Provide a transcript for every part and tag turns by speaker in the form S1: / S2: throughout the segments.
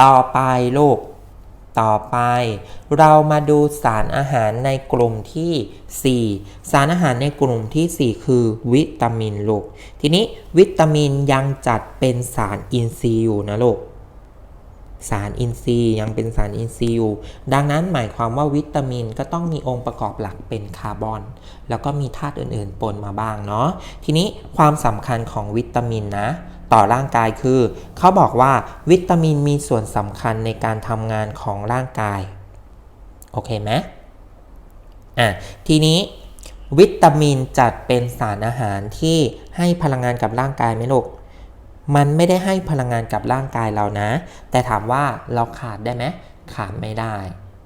S1: ต่อไปลูก ต่อไป เรามาดูสารอาหารในกลุ่มที่ 4 สารอาหารในกลุ่มที่ 4 คือวิตามินลูก ทีนี้วิตามินยังจัดเป็นสารอินทรีย์อยู่นะลูกสารอินทรีย์ยังเป็นสารอินทรีย์อยู่ ดังนั้นหมายความว่าวิตามินก็ต้องมีองค์ประกอบหลักเป็นคาร์บอน แล้วก็มีธาตุอื่นๆ ปนมาบ้างเนาะ ทีนี้ความสำคัญของวิตามินนะ ต่อร่างกายคือ เขาบอกว่าวิตามินมีส่วนสำคัญในการทำงานของร่างกาย โอเคไหมอะทีนี้วิตามินจัดเป็นสารอาหารที่ให้พลังงานกับร่างกายไหมลูก มันไม่ได้ให้พลังงานกับร่างกายเรานะ แต่ถามว่าเราขาดได้ไหมขาดไม่ได้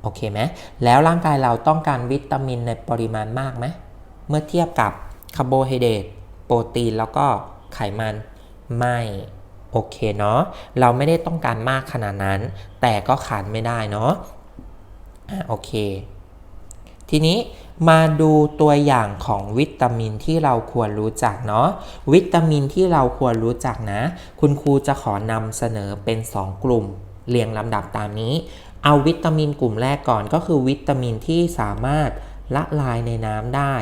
S1: โอเคไหมแล้วร่างกายเราต้องการวิตามินในปริมาณมากไหม เมื่อเทียบกับคาร์โบไฮเดรต โปรตีน แล้วก็ไขมัน ไม่โอเคเนาะเราไม่ได้ต้องการมากขนาดนั้น แต่ก็ขาดไม่ได้เนาะอะโอเค ทีนี้มาดูตัวอย่างของวิตามินที่เราควรรู้จักเนาะวิตามินที่เราควรรู้จักนะ คุณครูจะขอนำเสนอเป็น 2 กลุ่ม เรียงลำดับตามนี้ เอาวิตามินกลุ่มแรกก่อนก็คือวิตามินที่สามารถละลายในน้ำได้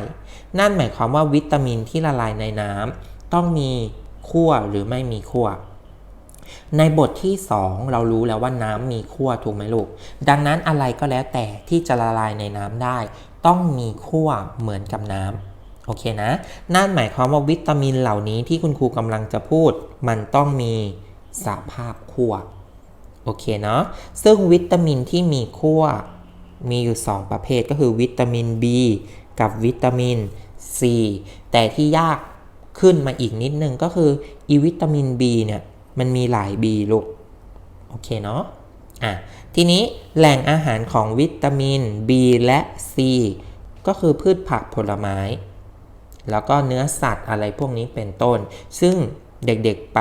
S1: นั่นหมายความว่าวิตามินที่ละลายในน้ำต้องมี ขั้วหรือไม่มีขั้วในบทที่ 2 เรารู้แล้วว่าน้ำมีขั้วถูกไหมลูก ดังนั้นอะไรก็แล้วแต่ที่จะละลายในน้ำได้ ต้องมีขั้วเหมือนกับน้ำโอเคนะ นั่นหมายความว่าวิตามินเหล่านี้ที่คุณครูกำลังจะพูด มันต้องมีสภาพขั้วโอเคเนาะซึ่งวิตามินที่มีขั้วมีอยู่ 2 ประเภทก็คือวิตามิน B กับวิตามิน C แต่ที่ยาก ขึ้นมาอีกนิดนึงก็คืออีวิตามิน B เนี่ยมันมีหลาย B ลูก โอเคเนาะอะทีนี้แหล่งอาหารของวิตามิน B และ C ก็คือพืชผักผลไม้ แล้วก็เนื้อสัตว์อะไรพวกนี้เป็นต้น ซึ่งเด็กๆไป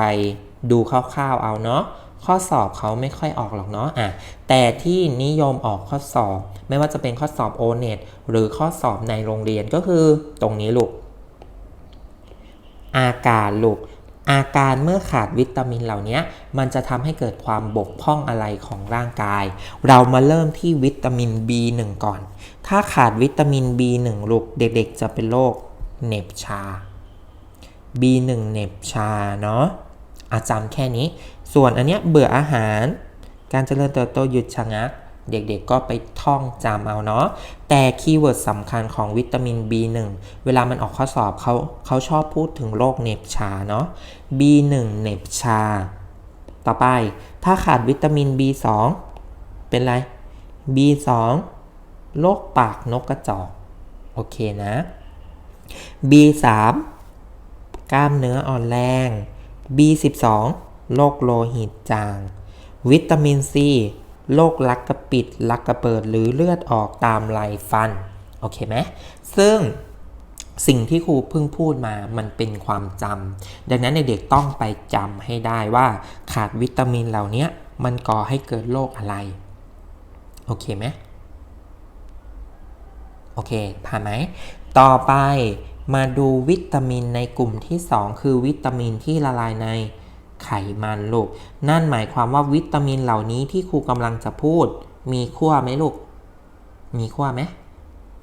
S1: ดูคร่าวๆเอาเนาะข้อสอบเขาไม่ค่อยออกหรอกเนาะอะแต่ที่นิยมออกข้อสอบ ไม่ว่าจะเป็นข้อสอบ o n e t หรือข้อสอบในโรงเรียนก็คือตรงนี้ลูก อาการลูกอาการเมื่อขาดวิตามินเหล่านี้มันจะทำให้เกิดความบกพร่องอะไรของร่างกาย เรามาเริ่มที่วิตามิน B1 ก่อน ถ้าขาดวิตามิน B1 ลูกเด็กๆ จะเป็นโรคเหน็บชา B1 เหน็บชาเนาะอาจำแค่นี้ ส่วนอันเนี้ยเบื่ออาหาร การเจริญเติบโตหยุดชะงัก เด็กๆก็ไปท่องจำเอาเนาะ แต่คีย์เวิร์ดสำคัญของวิตามิน B1 เวลามันออกข้อสอบเขาเขาชอบพูดถึงโรคเหน็บชาเนาะ B1 เหน็บชา ต่อไปถ้าขาดวิตามิน B2 เป็นไร B2 โรคปากนกกระจอก โอเคนะ B3 กล้ามเนื้ออ่อนแรง B12 โรคโลหิตจาง วิตามิน C โรคลักกระปิดลักกระเปิดหรือเลือดออกตามไหลฟัน โอเคไหมซึ่งสิ่งที่ครูเพิ่งพูดมามันเป็นความจำดังนั้นเด็กๆต้องไปจำให้ได้ว่าขาดวิตามินเหล่านี้มันก่อให้เกิดโรคอะไร โอเคไหมโอเค ผ่านไหม ต่อไปมาดูวิตามินในกลุ่มที่ 2 คือวิตามินที่ละลายใน ไขมันลูก นั่นหมายความว่าวิตามินเหล่านี้ที่ครูกำลังจะพูด มีขั้วไหมลูก มีขั้วไหม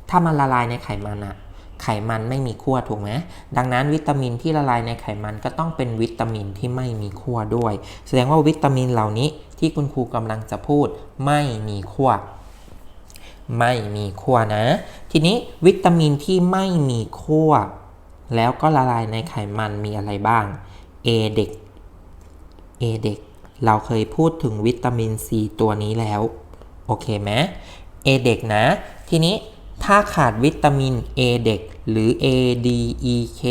S1: ถ้ามันละลายในไขมันอะไขมันไม่มีขั้วถูกไหมดังนั้นวิตามินที่ละลายในไขมันก็ต้องเป็นวิตามินที่ไม่มีขั้วด้วย แสดงว่าวิตามินเหล่านี้ที่คุณครูกำลังจะพูด ไม่มีขั้วไม่มีขั้วนะ ทีนี้วิตามินที่ไม่มีขั้วแล้วก็ละลายในไขมันมีอะไรบ้าง A เด็ก เด็กเราเคยพูดถึงวิตามิน C ตัวนี้แล้ว โอเคไหม A เด็กนะ ทีนี้ถ้าขาดวิตามิน A เด็กหรือ A D E K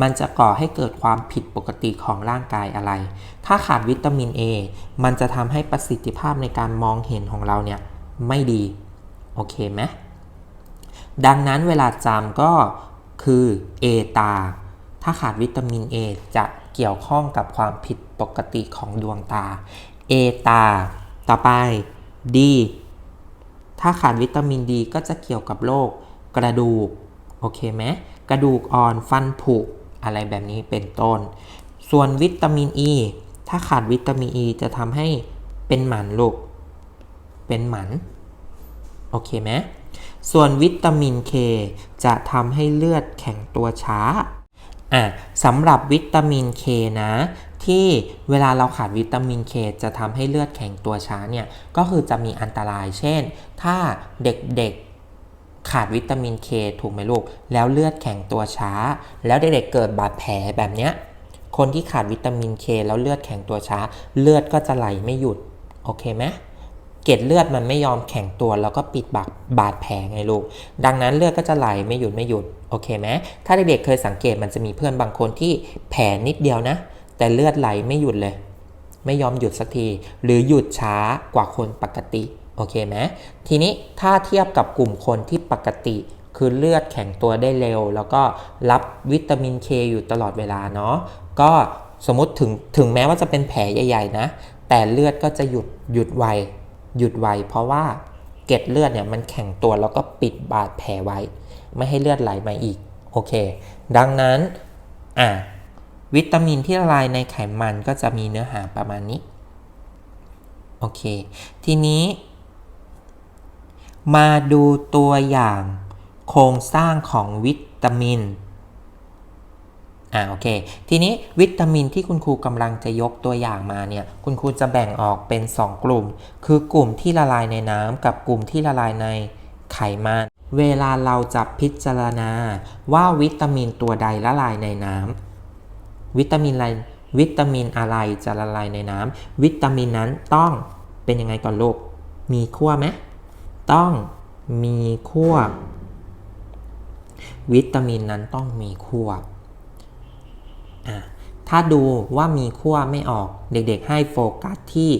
S1: มันจะก่อให้เกิดความผิดปกติของร่างกายอะไร ถ้าขาดวิตามิน A มันจะทำให้ประสิทธิภาพในการมองเห็นของเราเนี่ยไม่ดี โอเคไหม ดังนั้นเวลาจำก็คือ A ตา ถ้าขาดวิตามิน A จะ เกี่ยวข้องกับความผิดปกติของดวงตา A ตา ต่อไป D ถ้าขาดวิตามินดีก็จะเกี่ยวกับโรคกระดูก โอเคไหมกระดูกอ่อนฟันผุอะไรแบบนี้เป็นต้น ส่วนวิตามินอ e, ีถ้าขาดวิตามินอ e ีจะทำให้เป็นหมันลูก เป็นหมัน โอเคไหมส่วนวิตามินเคจะทำให้เลือดแข็งตัวช้า อะสำหรับวิตามินเคนะ ที่เวลาเราขาดวิตามินเคจะทำให้เลือดแข็งตัวช้าเนี่ย ก็คือจะมีอันตราย เช่น ถ้าเด็กๆขาดวิตามินเคถูกไหมลูก แล้วเลือดแข็งตัวช้า แล้วเด็กๆเกิดบาดแผลแบบเนี้ย คนที่ขาดวิตามินเคแล้วเลือดแข็งตัวช้า เลือดก็จะไหลไม่หยุด โอเคไหม เกล็ดเลือดมันไม่ยอมแข็งตัว แล้วก็ปิดบาดบาดแผลไงลูก ดังนั้นเลือดก็จะไหลไม่หยุดไม่หยุด โอเคไหมถ้าเด็กๆเคยสังเกตมันจะมีเพื่อนบางคนที่แผลนิดเดียวนะ แต่เลือดไหลไม่หยุดเลย ไม่ยอมหยุดสักที หรือหยุดช้ากว่าคนปกติ โอเคไหมทีนี้ถ้าเทียบกับกลุ่มคนที่ปกติคือเลือดแข็งตัวได้เร็ว แล้วก็รับวิตามินเคอยู่ตลอดเวลาเนาะ ก็สมมติถึงถึงแม้ว่าจะเป็นแผลใหญ่ ๆ นะ แต่เลือดก็จะหยุดหยุดไว หยุดไวเพราะว่าเกล็ดเลือดเนี่ยมันแข็งตัวแล้วก็ปิดบาดแผลไว้ ไม่ให้เลือดไหลมาอีกโอเค ดังนั้นอะวิตามินที่ละลายในไขมันก็จะมีเนื้อหาประมาณนี้โอเค ทีนี้ มาดูตัวอย่างโครงสร้างของวิตามิน อ่าโอเค ทีนี้วิตามินที่คุณครูกำลังจะยกตัวอย่างมาเนี่ย คุณครูจะแบ่งออกเป็น 2 กลุ่ม คือกลุ่มที่ละลายในน้ำกับกลุ่มที่ละลายในไขมันเวลาเราจะพิจารณาว่าวิตามินตัวใดละลายในน้ำวิตามินอะไรวิตามินอะไรจะละลายในน้ำวิตามินนั้นต้องเป็นยังไงก่อนลูกมีขั้วไหมต้องมีขั้ววิตามินนั้นต้องมีขั้ว ถ้าดูว่ามีขั้วไม่ออกเด็กๆ ให้โฟกัสที่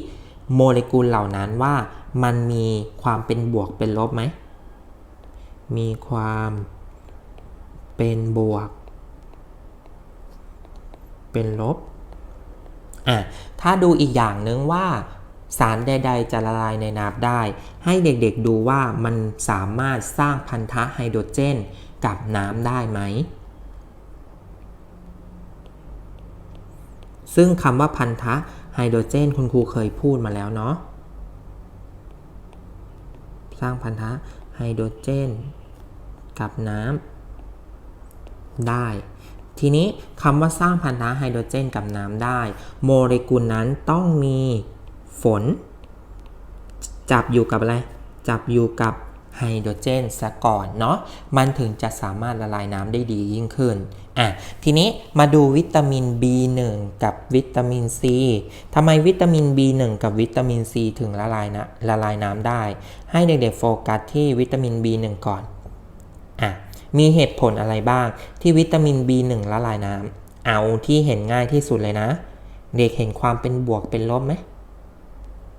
S1: โมเลกุลเหล่านั้นว่ามันมีความเป็นบวกเป็นลบไหม มีความเป็นบวก เป็นลบ อะ ถ้าดูอีกอย่างนึงว่าสารใด ๆ จะละลายในน้ำได้ ให้เด็กๆดูว่ามันสามารถสร้างพันธะไฮโดรเจนกับน้ำได้ไหม ซึ่งคำว่าพันธะไฮโดรเจนคุณครูเคยพูดมาแล้วเนาะสร้างพันธะไฮโดรเจน กับน้ำได้ ทีนี้คำว่าสร้างพันธะไฮโดรเจนกับน้ำได้ โมเลกุลนั้นต้องมีฝน จับอยู่กับอะไร จับอยู่กับไฮโดรเจนซะก่อนเนาะมันถึงจะสามารถละลายน้ำได้ดียิ่งขึ้น อะทีนี้มาดูวิตามิน B1 กับวิตามิน C ทำไมวิตามิน B1 กับวิตามิน C ถึงละลายนะละลายน้ำได้ ให้เด็กๆโฟกัสที่วิตามิน B1 ก่อนอะมีเหตุผลอะไรบ้างที่วิตามิน B1 ละลายน้ำเอาที่เห็นง่ายที่สุดเลยนะ เด็กเห็นความเป็นบวกเป็นลบไหม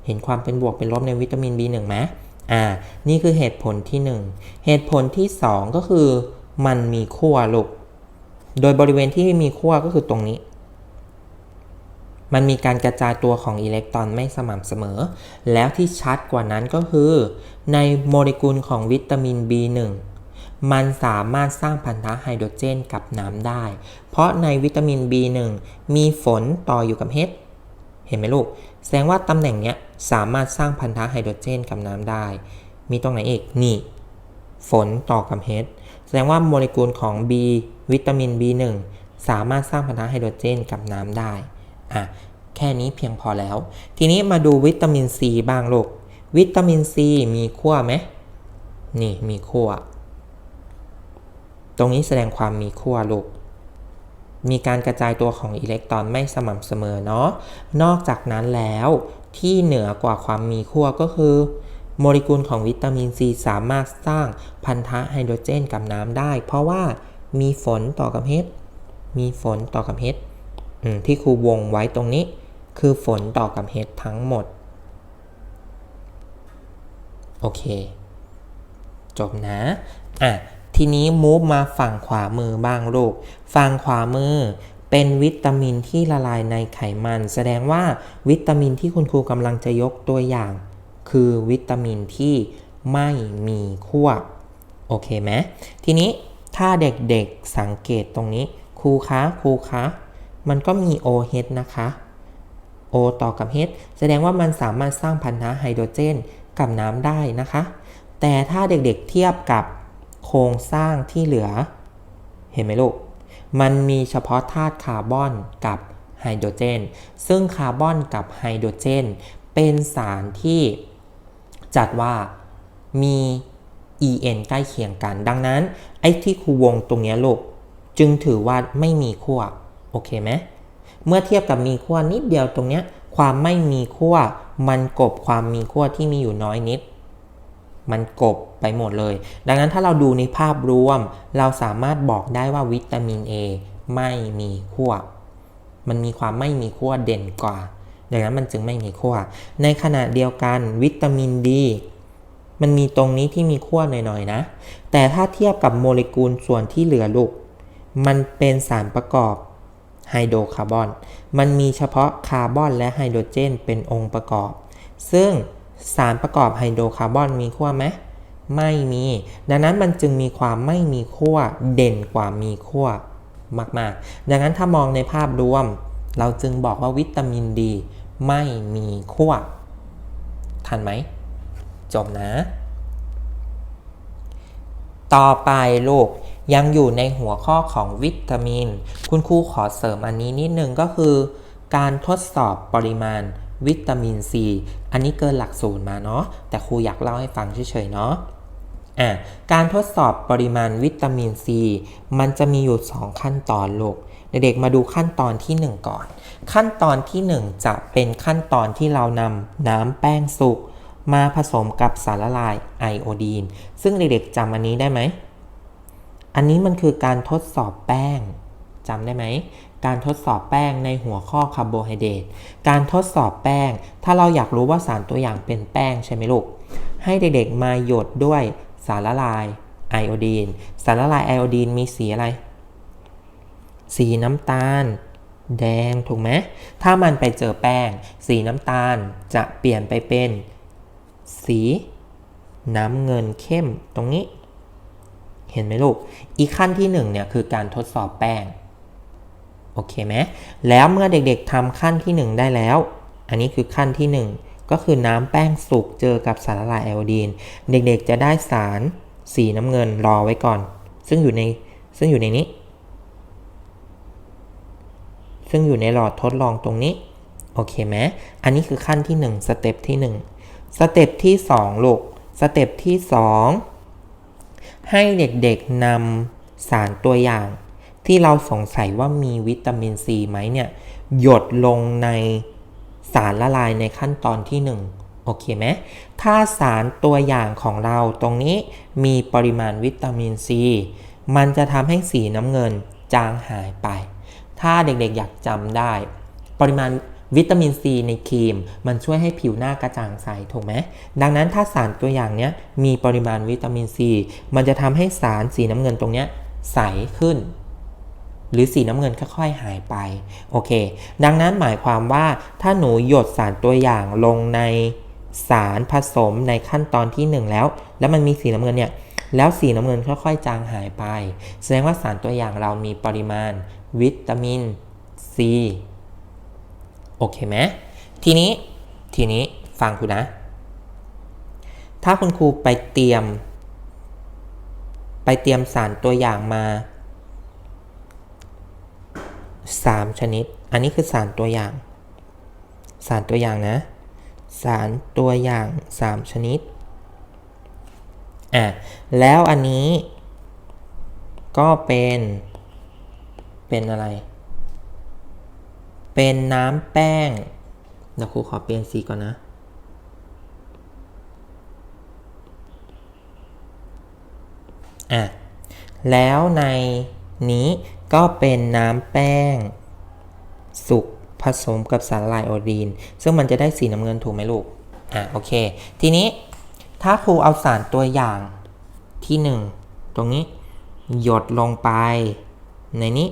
S1: เห็นความเป็นบวกเป็นลบในวิตามิน B1 ไหมอ่า นี่คือเหตุผลที่ 1 เหตุผลที่ 2 ก็คือ มันมีขั้วลูก โดยบริเวณที่มีขั้วก็คือตรงนี้ มันมีการกระจายตัวของอิเล็กตรอนไม่สม่ำเสมอ แล้วที่ชัดกว่านั้นก็คือ ในโมเลกุลของวิตามิน B1 มันสามารถสร้างพันธะไฮโดรเจนกับน้ำได้ เพราะในวิตามิน B1 มีฝนต่ออยู่กับ H เห็นไหมลูก แสดงว่าตำแหน่งเนี้ยสามารถสร้างพันธะไฮโดรเจนกับน้ำได้ มีตรงไหนอีก นี่ ฝนต่อกับ H แสดงว่าโมเลกุลของ B วิตามิน B1 สามารถสร้างพันธะไฮโดรเจนกับน้ำได้อะแค่นี้เพียงพอแล้ว ทีนี้มาดูวิตามิน C บ้างลูก วิตามิน C มีขั้วไหม นี่มีขั้ว ตรงนี้แสดงความมีขั้วลูก มีการกระจายตัวของอิเล็กตรอนไม่สม่ำเสมอเนาะ นอกจากนั้นแล้วที่เหนือกว่าความมีขั้วก็คือ โมเลกุลของวิตามินซีสามารถสร้างพันธะไฮโดรเจนกับน้ำได้ เพราะว่ามีฝนต่อกับเฮดมีฝนต่อกับเฮดที่ครูวงไว้ตรงนี้ คือฝนต่อกับเฮดทั้งหมด โอเค จบนะ อะ ทีนี้มูฟมาฝั่งขวามือบ้างลูก ฝั่งขวามือเป็นวิตามินที่ละลายในไขมัน แสดงว่าวิตามินที่คุณครูกำลังจะยกตัวอย่าง คือวิตามินที่ไม่มีขั้วโอเคไหมทีนี้ถ้าเด็กๆสังเกตตรงนี้ครูคะครูคะมันก็มี OH นะคะ O ต่อกับ H แสดงว่ามันสามารถสร้างพันธะไฮโดรเจนกับน้ำได้นะคะ แต่ถ้าเด็กๆเทียบกับโครงสร้างที่เหลือ เห็นไหมลูก มันมีเฉพาะธาตุคาร์บอนกับไฮโดรเจน ซึ่งคาร์บอนกับไฮโดรเจน เป็นสารที่ จัดว่ามี En ใกล้เคียงกัน ดังนั้นไอ้ที่ครูวงตรงเนี้ยลูกจึงถือว่าไม่มีขั้วโอเคไหมเมื่อเทียบกับมีขั้วนิดเดียวตรงเนี้ยความไม่มีขั้วมันกบความมีขั้วที่มีอยู่น้อยนิด มันกบไปหมดเลย ดังนั้นถ้าเราดูในภาพรวม เราสามารถบอกได้ว่าวิตามิน A ไม่มีขั้วมันมีความไม่มีขั้วเด่นกว่า ดังนั้นมันจึงไม่มีขั้ว ในขณะเดียวกันวิตามินดีมันมีตรงนี้ที่มีขั้วหน่อยๆนะ แต่ถ้าเทียบกับโมเลกุลส่วนที่เหลือลูก มันเป็นสารประกอบไฮโดรคาร์บอน มันมีเฉพาะคาร์บอนและไฮโดรเจนเป็นองค์ประกอบ ซึ่งสารประกอบไฮโดรคาร์บอนมีขั้วไหมไม่มี ดังนั้นมันจึงมีความไม่มีขั้วเด่นกว่ามีขั้วมากๆ ดังนั้นถ้ามองในภาพรวม เราจึงบอกว่าวิตามินดี ไม่มีขั้ว ทันไหม จบนะ ต่อไปลูกยังอยู่ในหัวข้อของวิตามิน คุณครูขอเสริมอันนี้นิดนึงก็คือ การทดสอบปริมาณวิตามินซี อันนี้เกินหลักสูตรมาเนาะ แต่ครูอยากเล่าให้ฟังเฉยๆเนาะอะการทดสอบปริมาณวิตามินซี มันจะมีอยู่ 2 ขั้นตอนลูก เด็กๆมาดูขั้นตอนที่ 1 ก่อน ขั้นตอนที่ 1 จะเป็นขั้นตอนที่เรานำน้ำแป้งสุกมาผสมกับสารละลายไอโอดีน ซึ่งเด็กๆจำอันนี้ได้ไหม อันนี้มันคือการทดสอบแป้งจำได้ไหม การทดสอบแป้งในหัวข้อคาร์โบไฮเดรต การทดสอบแป้ง ถ้าเราอยากรู้ว่าสารตัวอย่างเป็นแป้งใช่ไหมลูก ให้เด็กๆมาหยดด้วยสารละลายไอโอดีน สารละลายไอโอดีนมีสีอะไร สีน้ำตาล แดงถูกไหมถ้ามันไปเจอแป้ง สีน้ำตาลจะเปลี่ยนไปเป็น สีน้ำเงินเข้มตรงนี้ เห็นไหมลูก อีกขั้นที่หนึ่งเนี่ยคือการทดสอบแป้ง โอเคไหมแล้วเมื่อเด็กๆทำขั้นที่ 1 ได้แล้ว อันนี้คือขั้นที่ 1 ก็คือน้ำแป้งสุกเจอกับสารละลายไอโอดีน เด็กๆจะได้สารสีน้ำเงินรอไว้ก่อน ซึ่งอยู่ในซึ่งอยู่ในนี้ ซึ่งอยู่ในหลอดทดลองตรงนี้ โอเคไหมอันนี้คือขั้นที่1สเต็ปที่1สเต็ปที่2ลูกสเต็ปที่ 2 ให้เด็กๆนำสารตัวอย่าง ที่เราสงสัยว่ามีวิตามินซีไหมเนี่ย หยดลงในสารละลายในขั้นตอนที่ 1 โอเคไหมถ้าสารตัวอย่างของเราตรงนี้มีปริมาณวิตามินซี มันจะทำให้สีน้ำเงินจางหายไป ถ้าเด็กๆอยากจำได้ ปริมาณวิตามินซีในครีม มันช่วยให้ผิวหน้ากระจ่างใสถูกไหมดังนั้นถ้าสารตัวอย่างเนี้ยมีปริมาณวิตามินซีมันจะทำให้สารสีน้ำเงินตรงเนี้ยใสขึ้น หรือสีน้ำเงินค่อยๆหายไปโอเค ดังนั้นหมายความว่าถ้าหนูหยดสารตัวอย่างลงในสารผสมในขั้นตอนที่ 1 แล้ว แล้วมันมีสีน้ำเงินเนี่ยแล้วสีน้ำเงินค่อยๆ จางหายไป แสดงว่าสารตัวอย่างเรามีปริมาณ วิตามินซีโอเคไหมทีนี้ทีนี้ฟังคุณนะ ถ้าคุณครูไปเตรียม ไปเตรียมสารตัวอย่างมา 3 ชนิด อันนี้คือสารตัวอย่าง สารตัวอย่างนะ สารตัวอย่าง 3 ชนิดอะแล้วอันนี้ก็เป็น เป็นอะไร เป็นน้ำแป้งเดี๋ยวครูขอเปลี่ยนสีก่อนนะ อะ แล้วในนี้ก็เป็นน้ำแป้ง สุกผสมกับสารละลายโอดีน ซึ่งมันจะได้สีน้ำเงินถูกไหมลูก อะโอเค ทีนี้ถ้าครูเอาสารตัวอย่างที่หนึ่งตรงนี้ หยดลงไปในนี้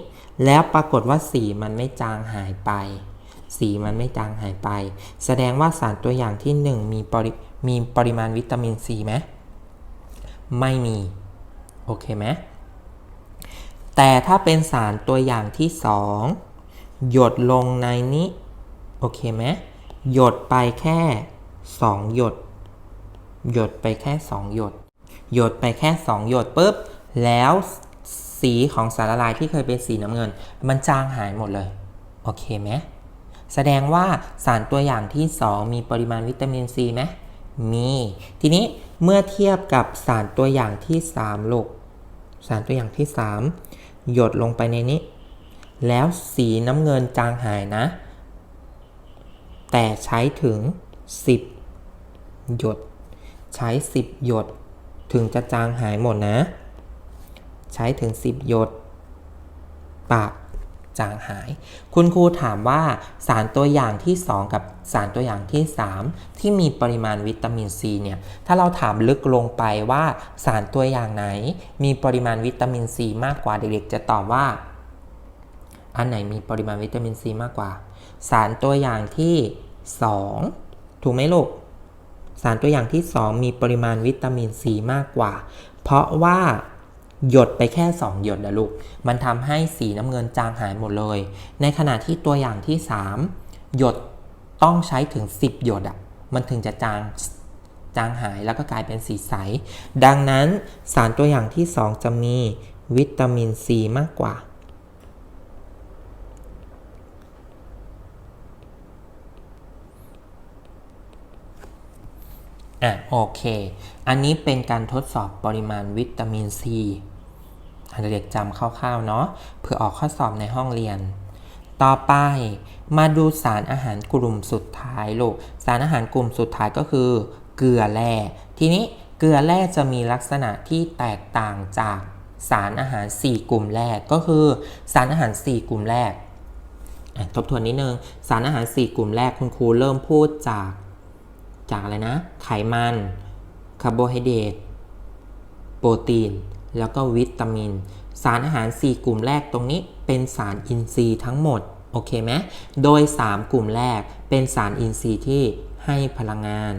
S1: แล้วปรากฏว่าสีมันไม่จางหายไป สีมันไม่จางหายไป แสดงว่าสารตัวอย่างที่หนึ่งมีปริมีปริมาณวิตามินซีไหมไม่มี โอเคไหมแต่ถ้าเป็นสารตัวอย่างที่ 2 หยดลงในนี้ โอเคไหมหยดไปแค่ 2 หยด หยดไปแค่ 2 หยด หยดไปแค่ 2 หยดปุ๊บ แล้ว สีของสารละลายที่เคยเป็นสีน้ำเงิน มันจางหายหมดเลย โอเคไหมแสดงว่าสารตัวอย่างที่ 2 มีปริมาณวิตามินซีไหมมี ทีนี้เมื่อเทียบกับสารตัวอย่างที่3ลูกสารตัวอย่างที่ 3 หยดลงไปในนี้ แล้วสีน้ำเงินจางหายนะ แต่ใช้ถึง 10 หยด ใช้ 10 หยด ถึงจะจางหายหมดนะ ใช้ถึง 10 หยด ปากจางหาย คุณครูถามว่าสารตัวอย่างที่ 2 กับสารตัวอย่างที่ 3 ที่มีปริมาณวิตามินซีเนี่ย ถ้าเราถามลึกลงไปว่าสารตัวอย่างไหน มีปริมาณวิตามินซีมากกว่าเด็กๆจะตอบว่า อันไหนมีปริมาณวิตามินซีมากกว่า สารตัวอย่างที่ 2 ถูกไหมลูก สารตัวอย่างที่ 2 มีปริมาณวิตามินซีมากกว่า เพราะว่า หยดไปแค่ 2 หยดนะลูก มันทำให้สีน้ำเงินจางหายหมดเลย ในขณะที่ตัวอย่างที่ 3 หยดต้องใช้ถึง 10 หยดอะ่ะมันถึงจะจางจางหายแล้วก็กลายเป็นสีใส ดังนั้นสารตัวอย่างที่ 2 จะมีวิตามินซีมากกว่า อะโอเค อันนี้เป็นการทดสอบปริมาณวิตามินซีเด็กจำคร่าวๆเนาะเพื่อออกข้อสอบในห้องเรียน ต่อไปมาดูสารอาหารกลุ่มสุดท้ายลูกสารอาหารกลุ่มสุดท้ายก็คือ เกลือแร่ทีนี้เกลือแร่จะมีลักษณะที่แตกต่างจากสารอาหาร 4 กลุ่มแรกก็คือ สารอาหาร 4 กลุ่มแรกทบทวนนิดนึง สารอาหาร 4 กลุ่มแรกคุณครูเริ่มพูดจาก จากอะไรนะ ไขมันคาร์โบไฮเดรตโปรตีน แล้วก็วิตามิน สารอาหาร 4 กลุ่มแรกตรงนี้เป็นสารอินทรีย์ทั้งหมด โอเคไหมโดย 3 กลุ่มแรกเป็นสารอินทรีย์ที่ให้พลังงาน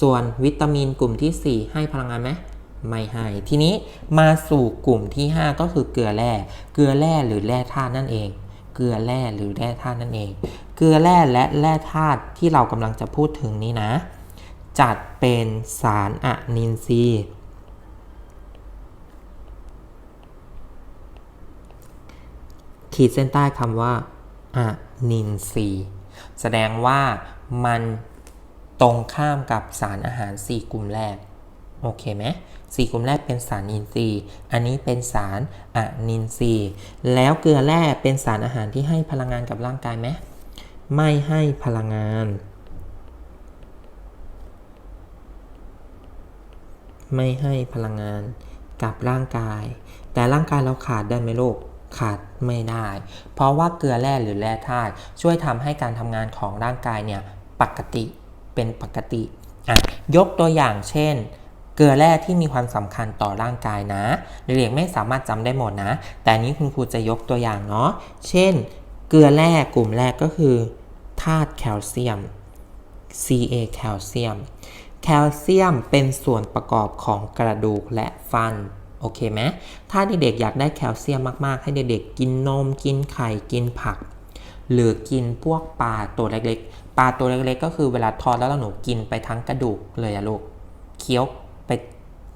S1: ส่วนวิตามินกลุ่มที่ 4 ให้พลังงานไหมไม่ให้ ทีนี้มาสู่กลุ่มที่ 5 ก็คือเกลือแร่ เกลือแร่หรือแร่ธาตุนั่นเอง เกลือแร่หรือแร่ธาตุนั่นเอง เกลือแร่และแร่ธาตุที่เรากำลังจะพูดถึงนี้นะ จัดเป็นสารอะนินทรีย์ขีดเส้นใต้คำว่าอะนินทรีย์แสดงว่ามันตรงข้ามกับสารอาหาร 4 กลุ่มแรก โอเคไหมสี่กลุ่มแรกเป็นสารอินทรีย์ อันนี้เป็นสารอะนินทรีย์ แล้วเกลือแร่เป็นสารอาหารที่ให้พลังงานกับร่างกายไหมไม่ให้พลังงาน ไม่ให้พลังงานกับร่างกาย แต่ร่างกายเราขาดได้ไหมลูกขาดไม่ได้ เพราะว่าเกลือแร่หรือแร่ธาตุช่วยทำให้การทำงานของร่างกายเนี่ยปกติเป็นปกติอะยกตัวอย่างเช่น เกลือแร่ที่มีความสำคัญต่อร่างกายนะเด็กๆไม่สามารถจำได้หมดนะ แต่นี้คุณครูจะยกตัวอย่างเนาะเช่น เกลือแร่กลุ่มแรกก็คือธาตุแคลเซียม Ca แคลเซียม แคลเซียมเป็นส่วนประกอบของกระดูกและฟัน โอเคไหมถ้าเด็กๆอยากได้แคลเซียมมากๆ ให้เด็กๆกินนม กินไข่ กินผัก หรือกินพวกปลาตัวเล็กๆ ปลาตัวเล็กๆ ก็คือเวลาทอดแล้วหนูกินไปทั้งกระดูกเลยอะลูก เคี้ยวไป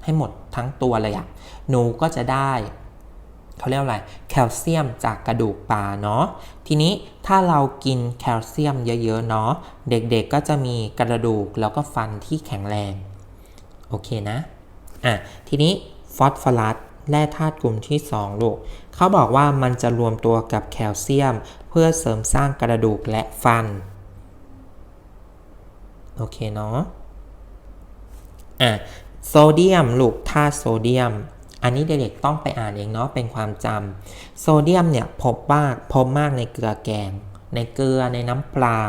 S1: ให้หมดทั้งตัวเลยอะหนูก็จะได้ เขาเรียกอะไรแคลเซียมจากกระดูกปลาเนาะทีนี้ถ้าเรากินแคลเซียมเยอะๆเนาะเด็กๆก็จะมีกระดูกแล้วก็ฟันที่แข็งแรงโอเคนะอะทีนี้ฟอสฟอรัสแร่ธาตุกลุ่มที่2ลูกเขาบอกว่ามันจะรวมตัวกับแคลเซียม เพื่อเสริมสร้างกระดูกและฟันโอเคเนาะอะโซเดียมลูกธาตุโซเดียม อันนี้เด็กๆต้องไปอ่านเองเนาะเป็นความจำโซเดียมเนี่ยพบมากพบมากในเกลือแกง ในเกลือในน้ำปลา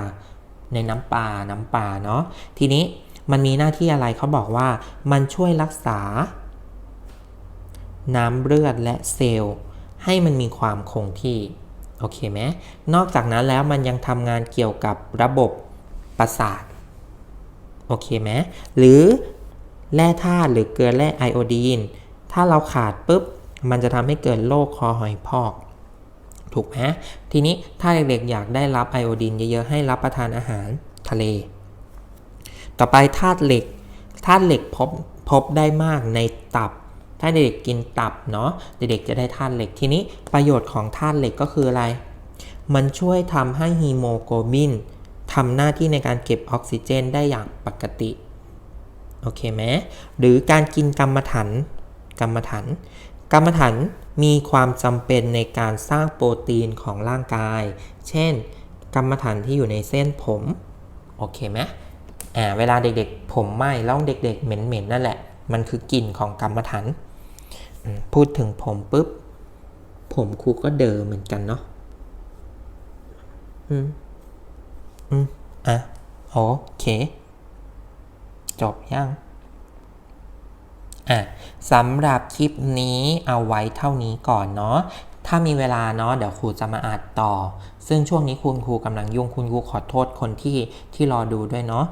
S1: ในน้ำปลาน้ำปลาเนาะทีนี้มันมีหน้าที่อะไรเขาบอกว่ามันช่วยรักษา น้ำเลือดและเซลล์ให้มันมีความคงที่โอเคไหมนอกจากนั้นแล้วมันยังทำงานเกี่ยวกับระบบประสาทโอเคไหมหรือแร่ธาตุหรือเกลือแร่ไอโอดีน ถ้าเราขาดปุ๊บ มันจะทำให้เกิดโรคคอหอยพอก ถูกไหมทีนี้ถ้าเด็กๆอยากได้รับไอโอดีนเยอะๆ ให้รับประทานอาหารทะเล ต่อไปธาตุเหล็ก ธาตุเหล็กพบพบได้มากในตับ ถ้าเด็กๆกินตับเนาะ เด็กๆจะได้ธาตุเหล็ก ทีนี้ประโยชน์ของธาตุเหล็กก็คืออะไร มันช่วยทำให้ฮีโมโกลบินทำหน้าที่ในการเก็บออกซิเจนได้อย่างปกติ โอเคไหมหรือการกินกรรมฐาน กรรมฐาน กรรมฐานมีความจำเป็นในการสร้างโปรตีนของร่างกาย เช่น กรรมฐานที่อยู่ในเส้นผม โอเคไหมอ่าเวลาเด็กๆ ผมไหม้แล้วเด็กๆ เหม็นๆ นั่นแหละ มันคือกลิ่นของกรรมฐาน พูดถึงผมปุ๊บ ผมครูก็เดอเหมือนกันเนาะ อืม อืม อะ โอเค จบยัง อะสำหรับคลิปนี้เอาไว้เท่านี้ก่อนเนาะถ้ามีเวลาเนาะเดี๋ยวครูจะมาอัดต่อ ซึ่งช่วงนี้คุณครูกำลังยุ่งคุณครูขอโทษคนที่ที่รอดูด้วยเนาะ